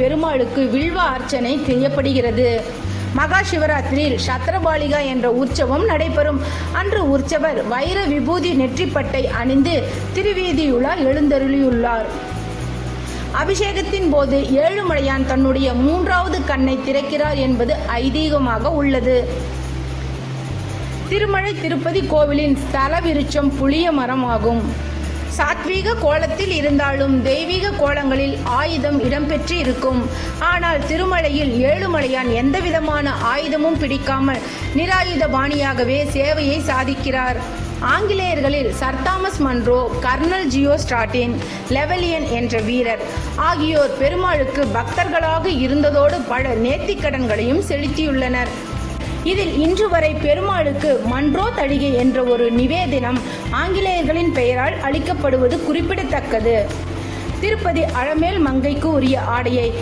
பெருமாளுக்கு வில்வ அர்ச்சனை செய்யப்படுகிறது. மகா சிவராத்திரியில் சத்திரபாலிகா என்ற உற்சவம் நடைபெறும். அன்று உற்சவர் வைர விபூதி நெற்றிப்பட்டை அணிந்து திருவீதியுலா எழுந்தருளியுள்ளார். அபிஷேகத்தின் போது ஏழுமலையான் தன்னுடைய மூன்றாவது கண்ணை திறக்கிறார் என்பது ஐதீகமாக உள்ளது. திருமலை திருப்பதி கோவிலின் ஸ்தல விருட்சம் புளிய மரம் ஆகும் சாத்வீக கோலத்தில் இருந்தாலும் தெய்வீக கோலங்களில் ஆயுதம் இடம்பெற்று இருக்கும். ஆனால் திருமலையில் ஏழுமலையான் எந்தவிதமான ஆயுதமும் பிடிக்காமல் நிராயுத பாணியாகவே சேவையை சாதிக்கிறார். ஆங்கிலேயர்களில் சர் தாமஸ் மன்ரோ கர்னல் ஜியோ ஸ்டாட்டின் லெவலியன் என்ற வீரர். ஆகியோர் பெருமாளுக்கு பக்தர்களாக இருந்ததோடு பல நேர்த்திக்கடன்களையும் செலுத்தியுள்ளனர். இதில் இன்று வரை பெருமாளுக்கு மன்றோ தடிகை என்ற ஒரு நிவேதனம் ஆங்கிலேயர்களின் பெயரால் அளிக்கப்படுவது குறிப்பிடத்தக்கது. திருப்பதி அழமேல் மங்கைக்கு உரிய ஆடையை